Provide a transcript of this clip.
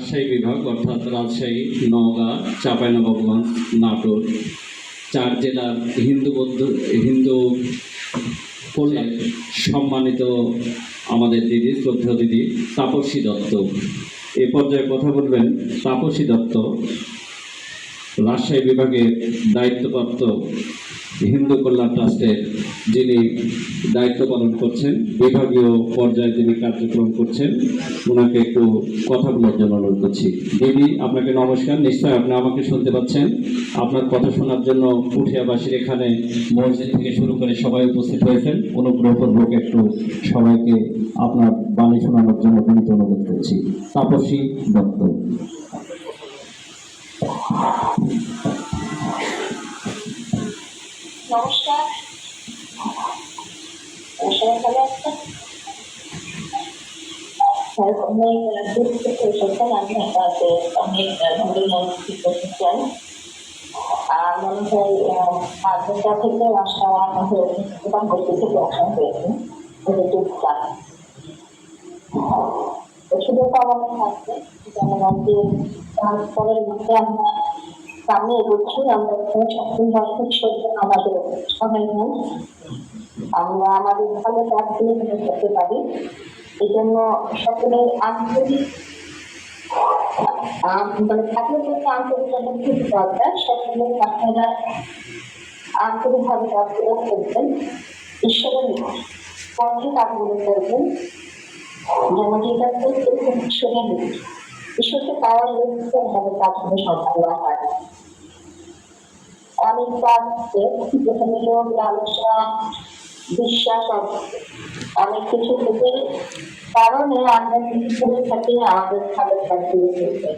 রাজশাহী বিভাগ, অর্থাৎ রাজশাহী, নওগাঁ, চাঁপাইনবাবগঞ্জ, নাটোর, চার জেলার হিন্দু বৌদ্ধ, হিন্দু সম্মানিত আমাদের দিদি শ্রদ্ধা দিদি, তাপসী দত্ত। এ পর্যায়ে কথা বলবেন তাপসী দত্ত, রাজশাহী বিভাগের দায়িত্বপ্রাপ্ত হিন্দু কল্যাণ ট্রাস্টের যিনি দায়িত্ব পালন করছেন, বিভাগীয় পর্যায়ে যিনি কার্যক্রম করছেন, ওনাকে একটু কথা বলার জন্য অনুরোধ করছি। দিদি, আপনাকে নমস্কার। নিশ্চয় আপনি আমাকে শুনতে পাচ্ছেন। আপনার কথা শোনার জন্য পুঠিয়াবাসীর এখানে মসজিদ থেকে শুরু করে সবাই উপস্থিত হয়েছেন। অনুগ্রহপূর্বক একটু সবাইকে আপনার বাণী শোনানোর জন্য বিনীত অনুরোধ করছি। তাপসী দত্ত। নমস্কার সবাই ভালো আছেন দূর আমি আপনাকে অনেক ধন্যবাদ করতে চাই আর মনে হয় আজকের থেকে আসা আমাদের দোকান করতে থেকে আসা হয়েছে তো আমাদের থাকবে যেমন আজকে পরের মধ্যে আমরা সামনে এগোচ্ছি, আমরা এখানে দর্শক সত্য আমাদের সবাই নেই আমরা আমাদের ভালো কাজ দিয়ে মনে করতে পারি। এই জন্য সকলের আন্তরিক মানে আন্তরিকতা খুব দরকার। সকলের আপনারা আন্তরিকভাবে কাজগুলো করবেন ঈশ্বরের পথে কাজগুলো করবেন করতে খুব ঈশ্বরের ঈশ্বরকে পাওয়ার লক্ষ্য ভাবে কাজগুলো সম্পন্ন হয়। অনেক কাজ আছে, যেখানে লোক লালসা, বিশ্বাস অনেক কিছু থেকে। কারণে আমরা থাকি, আমাদের খাবার কাজ দিয়ে চলতে